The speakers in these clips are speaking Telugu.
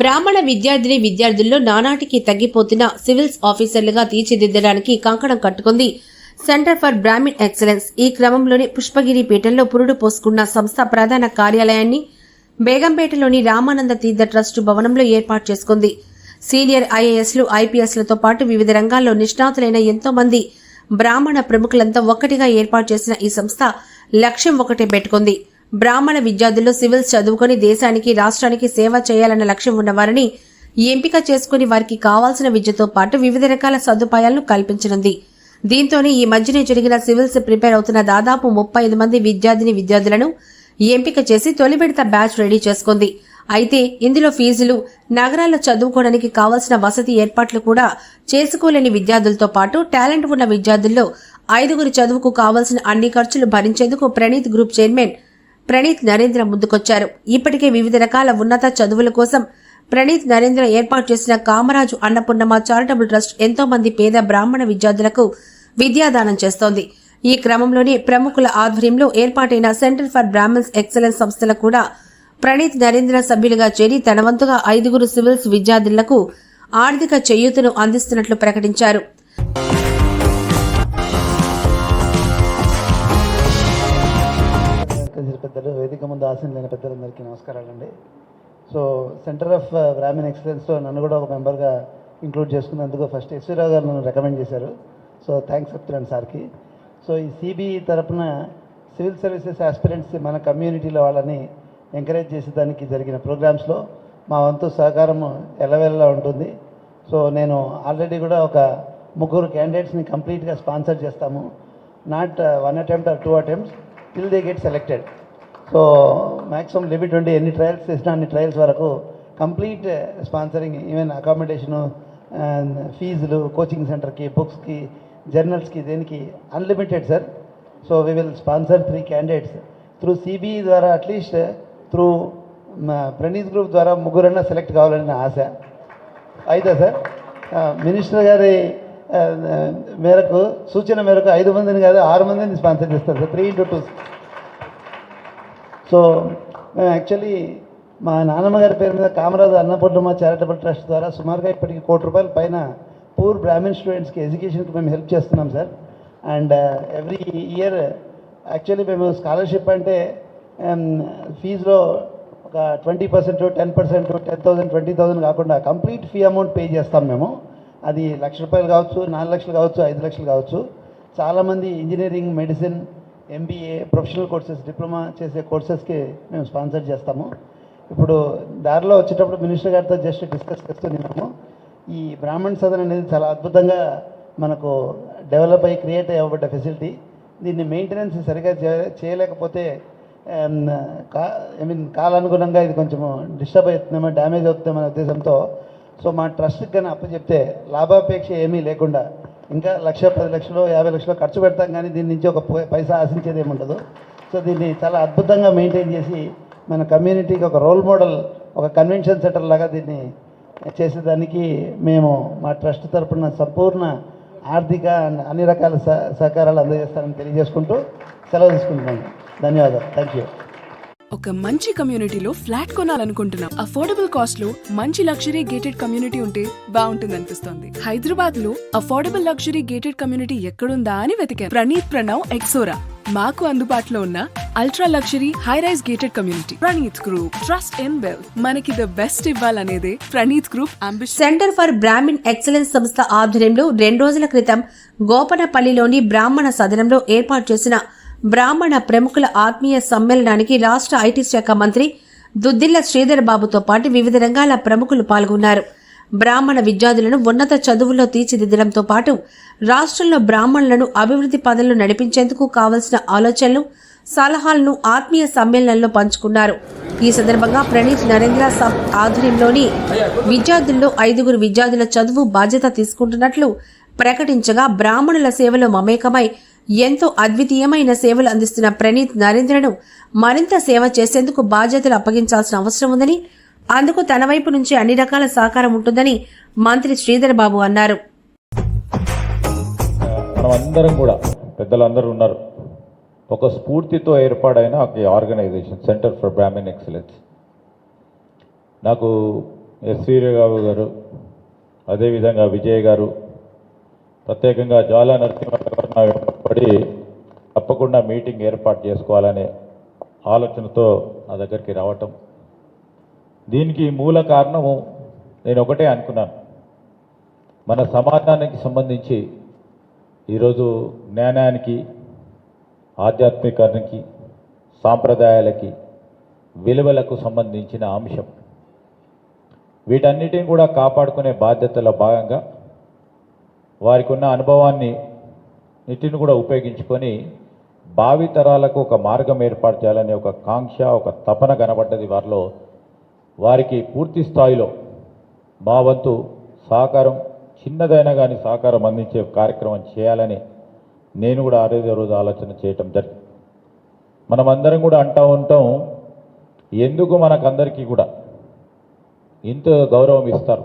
బ్రాహ్మణ విద్యార్థిని విద్యార్థుల్లో నానాటికి తగ్గిపోతున్న సివిల్స్ ఆఫీసర్లుగా తీర్చిదిద్దడానికి కంకణం కట్టుకుంది. సెంటర్ ఫర్ బ్రాహ్మిన్ ఎక్సలెన్స్ ఈ క్రమంలోని పుష్పగిరి పీఠంలో పురుడు పోసుకున్న సంస్థ ప్రధాన కార్యాలయాన్ని బేగంపేటలోని రామానంద తీర్థ ట్రస్టు భవనంలో ఏర్పాటు చేసుకుంది. సీనియర్ ఐఏఎస్లు ఐపీఎస్లతో పాటు వివిధ రంగాల్లో నిష్ణాతులైన ఎంతో మంది బ్రాహ్మణ ప్రముఖులంతా ఒక్కటిగా ఏర్పాటు చేసిన ఈ సంస్థ లక్ష్యం ఒకటే పెట్టుకుంది. బ్రాహ్మణ విద్యార్థులు సివిల్స్ చదువుకొని దేశానికి రాష్ట్రానికి సేవ చేయాలన్న లక్ష్యం ఉన్నవారిని ఎంపిక చేసుకుని వారికి కావాల్సిన విద్యతో పాటు వివిధ రకాల సదుపాయాలను కల్పించనుంది. దీంతోనే ఈ మధ్యనే జరిగిన సివిల్స్ ప్రిపేర్ అవుతున్న దాదాపు ముప్పై ఐదు మంది విద్యార్థిని విద్యార్థులను ఎంపిక చేసి తొలి విడత బ్యాచ్ రెడీ చేసుకుంది. అయితే ఇందులో ఫీజులు నగరాల్లో చదువుకోవడానికి కావాల్సిన వసతి ఏర్పాట్లు కూడా చేసుకోలేని విద్యార్థులతో పాటు టాలెంట్ ఉన్న విద్యార్థుల్లో ఐదుగురి చదువుకు కావాల్సిన అన్ని ఖర్చులు భరించేందుకు ప్రణీత్ గ్రూప్ చైర్మన్ ప్రణీత్ నరేంద్ర ముందుకొచ్చారు. ఇప్పటికే వివిధ రకాల ఉన్నత చదువుల కోసం ప్రణీత్ నరేంద్ర ఏర్పాటు చేసిన కామరాజు అన్నపూర్ణమ చారిటబుల్ ట్రస్ట్ ఎంతో మంది పేద బ్రాహ్మణ విద్యార్థులకు విద్యాదానం చేస్తోంది. ఈ క్రమంలోనే ప్రముఖుల ఆధ్వర్యంలో ఏర్పాటైన సెంటర్ ఫర్ బ్రాహ్మణ్స్ ఎక్సలెన్స్ సంస్థలు కూడా ప్రణీత్ నరేంద్ర సభ్యులుగా చేరి తన వంతుగా ఐదుగురు సివిల్స్ విద్యార్థులకు ఆర్థిక చేయూతను అందిస్తున్నట్లు ప్రకటించారు. కలిసిన పెద్దలు వేదిక ముందు ఆసీనులైన పెద్దలందరికీ నమస్కారాలండి. సో సెంటర్ ఆఫ్ బ్రాహ్మణ్ ఎక్సలెన్స్లో నన్ను కూడా ఒక మెంబర్గా ఇంక్లూడ్ చేసుకున్నందుకు ఫస్ట్ ఎస్వీరావు గారు నన్ను రికమెండ్ చేశారు. సో థ్యాంక్స్ చెప్తున్నాను సార్కి. సో ఈ సిబిఈ తరపున సివిల్ సర్వీసెస్ ఆస్పిరెంట్స్ మన కమ్యూనిటీలో వాళ్ళని ఎంకరేజ్ చేసేదానికి జరిగిన ప్రోగ్రామ్స్లో మా వంతు సహకారం ఎల్లవెల్లా ఉంటుంది. సో నేను ఆల్రెడీ కూడా ఒక ముగ్గురు క్యాండిడేట్స్ని కంప్లీట్గా స్పాన్సర్ చేస్తాము. Not one attempt or two attempts till they get selected so maximum limit ఉండి ఎన్ని ట్రయల్స్ చేసినా అన్ని ట్రయల్స్ వరకు కంప్లీట్ స్పాన్సరింగ్ ఈవెన్ అకామిడేషను ఫీజులు కోచింగ్ సెంటర్కి బుక్స్కి జర్నల్స్కి దేనికి unlimited sir so we will sponsor three candidates through CBE ద్వారా at least through Praneeth group ద్వారా ముగ్గురన్నా సెలెక్ట్ కావాలని నా ఆశ. అయితే సార్ మినిస్టర్ గారి మేరకు సూచన మేరకు ఐదు మందిని కాదు ఆరు మందిని స్పాన్సర్ చేస్తారు sir three into two so మేము యాక్చువల్లీ మా నాన్నమ్మ గారి పేరు మీద కామరాజు అన్నపూర్ణమ్మ చారిటబుల్ ట్రస్ట్ ద్వారా సుమారుగా ఇప్పటికి కోటి రూపాయల పైన పూర్ బ్రాహ్మణ్ స్టూడెంట్స్కి ఎడ్యుకేషన్కి మేము హెల్ప్ చేస్తున్నాం sir and every year actually మేము స్కాలర్షిప్ అంటే um, ఫీజులో ఒక twenty percent ten percent ten thousand twenty thousand కాకుండా కంప్లీట్ ఫీ అమౌంట్ పే చేస్తాం మేము. అది లక్ష రూపాయలు కావచ్చు నాలుగు లక్షలు కావచ్చు ఐదు లక్షలు కావచ్చు. చాలామంది engineering medicine MBA professional courses diploma చేసే కోర్సెస్కి మేము స్పాన్సర్ చేస్తాము. ఇప్పుడు దారిలో వచ్చేటప్పుడు మినిస్టర్ గారితో జస్ట్ డిస్కస్ చేస్తున్నాము ఈ బ్రాహ్మణ్ సదన్ అనేది చాలా అద్భుతంగా మనకు డెవలప్ అయ్యి క్రియేట్ అవ్వబడ్డ ఫెసిలిటీ దీన్ని మెయింటెనెన్స్ సరిగా చేయలేకపోతే um, కా ఐ మీన్ కాలానుగుణంగా ఇది కొంచెం డిస్టర్బ్ అవుతుందేమో డ్యామేజ్ అవుతుందేమో అనే ఉద్దేశంతో సో మా ట్రస్ట్కి కానీ అప్పచెప్తే లాభాపేక్ష ఏమీ లేకుండా ఇంకా లక్ష పది లక్షలు యాభై లక్షలు ఖర్చు పెడతాం కానీ దీని నుంచి ఒక పైసా ఆశించేది ఏముండదు. సో దీన్ని చాలా అద్భుతంగా మెయింటైన్ చేసి మన కమ్యూనిటీకి ఒక రోల్ మోడల్ ఒక కన్వెన్షన్ సెంటర్ లాగా దీన్ని చేసేదానికి మేము మా ట్రస్ట్ తరపున సంపూర్ణ ఆర్థిక అండ్ అన్ని రకాల సహ- సహకారాలు అందజేస్తారని తెలియజేసుకుంటూ సెలవు తీసుకుంటున్నాను ధన్యవాదాలు. థ్యాంక్ యూ ఒక మంచి కమ్యూనిటీలో ఫ్లాట్ కొనాలనుకుంటున్నాం. అఫోర్డబుల్ కాస్ట్లో మంచి లగ్జరీ గేటెడ్ కమ్యూనిటీ ఉంటే బాగుంటుంది అనిపిస్తుంది హైదరాబాద్లో అఫోర్డబుల్ లగ్జరీ గేటెడ్ కమ్యూనిటీ ఎక్కడుందా అని వెతికాను ప్రణీత్ ప్రణవ్ ఎక్సోరా. మాకు అందుబాటులో ఉన్న ultra luxury high rise gated community. Praneeth group trust in well మనకి the best ఇవ్వాలనేదే Praneeth group ambition. Centre for Brahmin excellence సంస్థ ఆధ్వర్యంలో రెండు రోజుల క్రితం గోపనపల్లిలోని బ్రాహ్మణ సదనంలో ఏర్పాటు చేసిన బ్రాహ్మణ ప్రముఖుల ఆత్మీయ సమ్మేళనానికి రాష్ట్ర ఐటీ శాఖ మంత్రి దుద్దిల్ల శ్రీధర్ బాబుతో పాటు వివిధ రంగాల ప్రముఖులు పాల్గొన్నారు. బ్రాహ్మణ విద్యార్థులను ఉన్నత చదువుల్లో తీర్చిదిద్దడంతో పాటు రాష్ట్రంలో బ్రాహ్మణులను అభివృద్ధి పదంలో నడిపించేందుకు కావలసిన ఆలోచనలు సలహాలను ఆత్మీయ సమ్మేళనంలో పంచుకున్నారు. ఈ సందర్భంగా ప్రణీత్ నరేంద్ర సబ్ ఆధ్వర్యంలోని విద్యార్థుల్లో ఐదుగురు విద్యార్థుల చదువు బాధ్యత తీసుకుంటున్నట్లు ప్రకటించగా బ్రాహ్మణుల సేవలో మమేకమై ఎంతో అద్వితీయమైన సేవలు అందిస్తున్న ప్రణీత్ నరేంద్రను మరింత సేవ చేసేందుకు బాధ్యతలు అప్పగించాల్సిన అవసరం ఉందని అందుకు తన వైపు నుంచి అన్ని రకాల సహకారం ఉంటుందని మంత్రి శ్రీధర్ బాబు అన్నారు. మనం కూడా పెద్దలందరూ ఉన్నారు. ఒక స్ఫూర్తితో ఏర్పాడైన ఒక organisation centre for Brahman excellence. నాకు ఎస్ వీరరావు గారు అదేవిధంగా విజయ్ గారు ప్రత్యేకంగా జ్వాలా నరసింహరావు పడి తప్పకుండా మీటింగ్ ఏర్పాటు చేసుకోవాలనే ఆలోచనతో నా దగ్గరికి రావటం. దీనికి మూల కారణము నేను ఒకటే అనుకున్నాను. మన సమాజానికి సంబంధించి ఈరోజు జ్ఞానానికి ఆధ్యాత్మికానికి సాంప్రదాయాలకి విలువలకు సంబంధించిన అంశం. వీటన్నిటిని కూడా కాపాడుకునే బాధ్యతలో భాగంగా వారికి ఉన్న అనుభవాన్ని నీటిని కూడా ఉపయోగించుకొని భావితరాలకు ఒక మార్గం ఏర్పాటు చేయాలనే ఒక కాంక్ష ఒక తపన కనబడ్డది వారిలో. వారికి పూర్తి స్థాయిలో మా వంతు సహకారం చిన్నదైనా కానీ సహకారం అందించే కార్యక్రమం చేయాలని నేను కూడా అదే రోజు రోజు ఆలోచన చేయటం జరిగింది. మనమందరం కూడా అంటూ ఉంటాం ఎందుకు మనకందరికీ కూడా ఇంత గౌరవం ఇస్తారు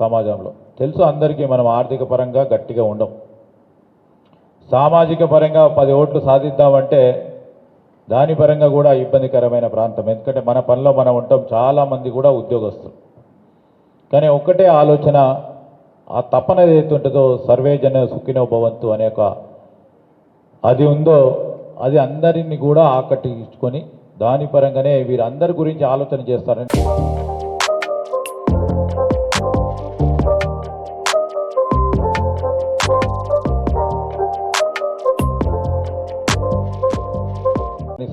సమాజంలో? తెలుసు అందరికీ మనం ఆర్థిక పరంగా గట్టిగా ఉండం. సామాజిక పరంగా పది ఓట్లు సాధిద్దామంటే దాని పరంగా కూడా ఇబ్బందికరమైన ప్రాంతం. ఎందుకంటే మన పనిలో మనం ఉంటాం చాలామంది కూడా ఉద్యోగస్తులు. కానీ ఒక్కటే ఆలోచన ఆ తపన ఏదైతే ఉంటుందో సర్వే జన సుఖినో భవంతు అనే ఒక అది ఉందో అది అందరినీ కూడా ఆకట్టుకొని దాని పరంగానే వీరందరి గురించి ఆలోచన చేస్తారని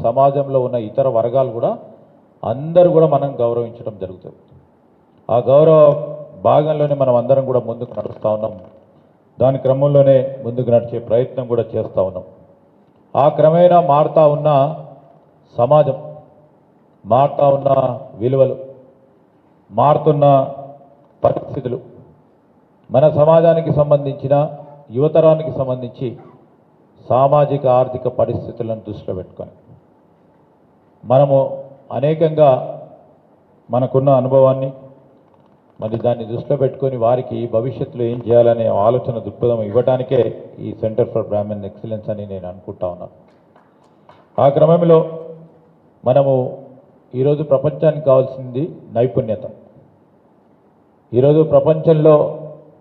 సమాజంలో ఉన్న ఇతర వర్గాలు కూడా అందరూ కూడా మనం గౌరవించడం జరుగుతుంది. ఆ గౌరవ భాగంలోనే మనం అందరం కూడా ముందుకు నడుస్తూ ఉన్నాం. దాని క్రమంలోనే ముందుకు నడిచే ప్రయత్నం కూడా చేస్తూ ఉన్నాం. ఆ క్రమేణా మారుతూ ఉన్న సమాజం మారుతూ ఉన్న విలువలు మారుతున్న పరిస్థితులు మన సమాజానికి సంబంధించిన యువతరానికి సంబంధించి సామాజిక ఆర్థిక పరిస్థితులను దృష్టిలో పెట్టుకొని. మనము అనేకంగా మనకున్న అనుభవాన్ని మరి దాన్ని దృష్టిలో పెట్టుకొని వారికి భవిష్యత్తులో ఏం చేయాలనే ఆలోచన దృక్పథం ఇవ్వడానికే ఈ సెంటర్ ఫర్ బ్రాహ్మణ్ ఎక్సలెన్స్ అని నేను అనుకుంటా ఉన్నాను ఆ క్రమంలో మనము ఈరోజు ప్రపంచానికి కావాల్సింది నైపుణ్యత. ఈరోజు ప్రపంచంలో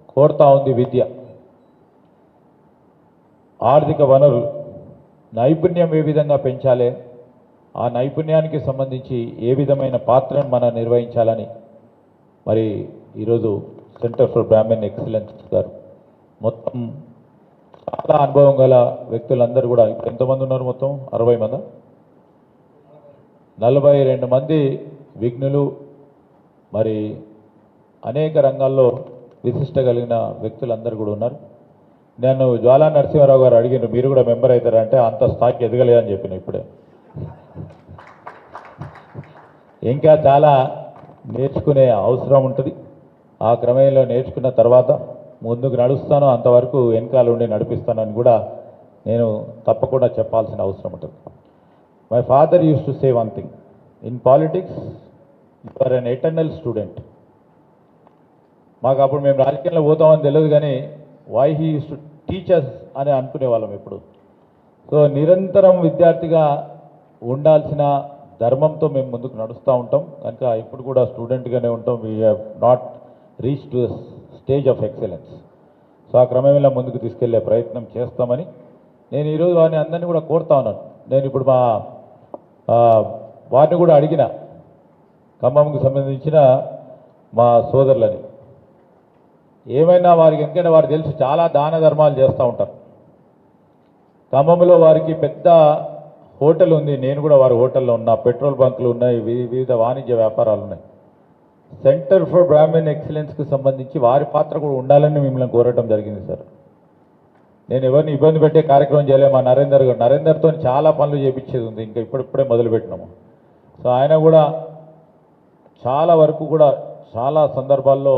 కోరుతా ఉంది విద్య. ఆర్థిక వనరులు నైపుణ్యం ఏ విధంగా పెంచాలి? ఆ నైపుణ్యానికి సంబంధించి ఏ విధమైన పాత్రను మనం నిర్వహించాలని మరి ఈరోజు సెంటర్ ఫర్ బ్రాహ్మణ్ ఎక్సలెన్స్ గారు మొత్తం చాలా అనుభవం గల వ్యక్తులందరూ కూడా ఇప్పుడు ఎంతమంది ఉన్నారు మొత్తం? అరవై మంది? నలభై రెండు మంది విఘ్నులు మరి అనేక రంగాల్లో విశిష్ట కలిగిన వ్యక్తులందరూ కూడా ఉన్నారు. నేను జ్వాలా నరసింహారావు గారు అడిగిన మీరు కూడా మెంబర్ అవుతారంటే అంత స్థాయికి ఎదగలేదని చెప్పిన ఇప్పుడే. ఇంకా చాలా నేర్చుకునే అవసరం ఉంటుంది. ఆ క్రమంలో నేర్చుకున్న తర్వాత ముందుకు నడుస్తాను అంతవరకు వెనకాల ఉండి నడిపిస్తానని కూడా నేను తప్పకుండా చెప్పాల్సిన అవసరం ఉంటుంది. My father use to say one thing in politics for an eternal student మాకు అప్పుడు మేము రాజకీయంలో పోతామని తెలియదు కానీ why he use to teachers అని అనుకునే వాళ్ళం సో నిరంతరం విద్యార్థిగా ఉండాల్సిన ధర్మంతో మేము ముందుకు నడుస్తూ ఉంటాం. కనుక ఇప్పుడు కూడా స్టూడెంట్గానే ఉంటాం. We have not reach to stage of excellence so ఆ క్రమంలో ముందుకు తీసుకెళ్ళే ప్రయత్నం చేస్తామని నేను ఈరోజు వారిని అందరినీ కూడా కోరుతా ఉన్నాను. నేను ఇప్పుడు మా వారిని కూడా అడిగిన ఖమ్మంకి సంబంధించిన మా సోదరులని ఏమైనా వారికి ఎందుకంటే వారు తెలుసు చాలా దాన ధర్మాలు చేస్తూ ఉంటారు. ఖమ్మంలో వారికి పెద్ద హోటల్ ఉంది నేను కూడా వారి హోటల్లో ఉన్నా పెట్రోల్ బంకులు ఉన్నాయి వివిధ వాణిజ్య వ్యాపారాలు ఉన్నాయి. సెంటర్ ఫర్ బ్రాహ్మణ్ ఎక్సలెన్స్కి సంబంధించి వారి పాత్ర కూడా ఉండాలని మిమ్మల్ని కోరటం జరిగింది సార్. నేను ఎవరిని ఇబ్బంది పెట్టే కార్యక్రమం చేయలేము మా నరేందర్ గారు నరేందర్తో చాలా పనులు చేపించేది ఉంది ఇంకా ఇప్పుడిప్పుడే మొదలుపెట్టినాము సో ఆయన కూడా చాలా వరకు కూడా చాలా సందర్భాల్లో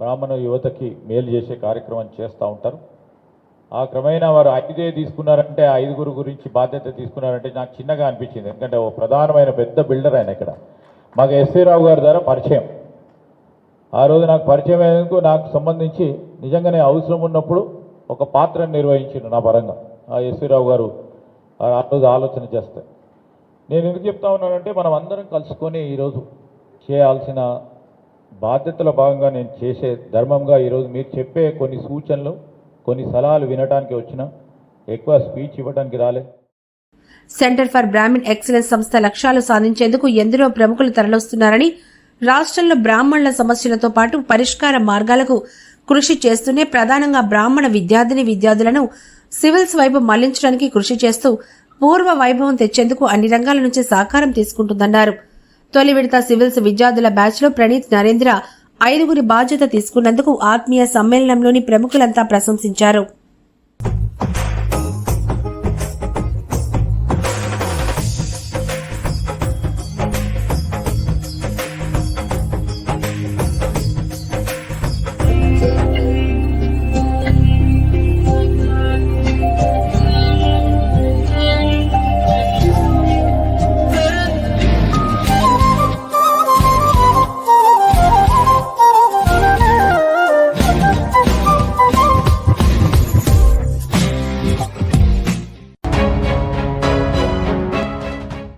బ్రాహ్మణ యువతకి మేలు చేసే కార్యక్రమం చేస్తూ ఉంటారు. ఆ క్రమేణా వారు ఐదే తీసుకున్నారంటే ఐదుగురు గురించి బాధ్యత తీసుకున్నారంటే నాకు చిన్నగా అనిపించింది. ఎందుకంటే ఓ ప్రధానమైన పెద్ద బిల్డర్ ఆయన ఇక్కడ. మాకు ఎస్సీ రావు గారి ద్వారా పరిచయం. ఆ రోజు నాకు పరిచయం అయ్యేందుకు నాకు సంబంధించి నిజంగానే అవసరం ఉన్నప్పుడు ఒక పాత్రను నిర్వహించిండు నా పరంగా. ఆ ఎస్వీ రావు గారు ఆ ఆ రోజు ఆలోచన చేస్తే. నేను ఎందుకు చెప్తా ఉన్నానంటే మనం అందరం కలుసుకొని ఈరోజు చేయాల్సిన బాధ్యతల భాగంగా నేను చేసే ధర్మంగా ఈరోజు మీరు చెప్పే కొన్ని సూచనలు కొన్ని సలహాలు వినటానికి వచ్చిన ఎక్కువ స్పీచ్ ఇవ్వడానికి రాలే. సెంటర్ ఫర్ బ్రాహ్మణ్ ఎక్సలెన్స్ సంస్థ లక్ష్యాలు సాధించేందుకు ఎందరో ప్రముఖులు తరలిస్తున్నారని రాష్ట్రంలో బ్రాహ్మణుల సమస్యలతో పాటు పరిష్కార మార్గాలకు కృషి చేస్తూనే ప్రధానంగా బ్రాహ్మణ విద్యార్థిని విద్యార్థులను సివిల్స్ వైపు మళ్ళించడానికి కృషి చేస్తూ పూర్వ వైభవం తెచ్చేందుకు అన్ని రంగాల నుంచి సహకారం తీసుకుంటుందన్నారు. తొలి విడత సివిల్స్ విద్యార్థుల బ్యాచ్లో ప్రణీత్ నరేంద్ర ఐదుగురి బాధ్యత తీసుకున్నందుకు ఆత్మీయ సమ్మేళనంలోని ప్రముఖులంతా ప్రశంసించారు.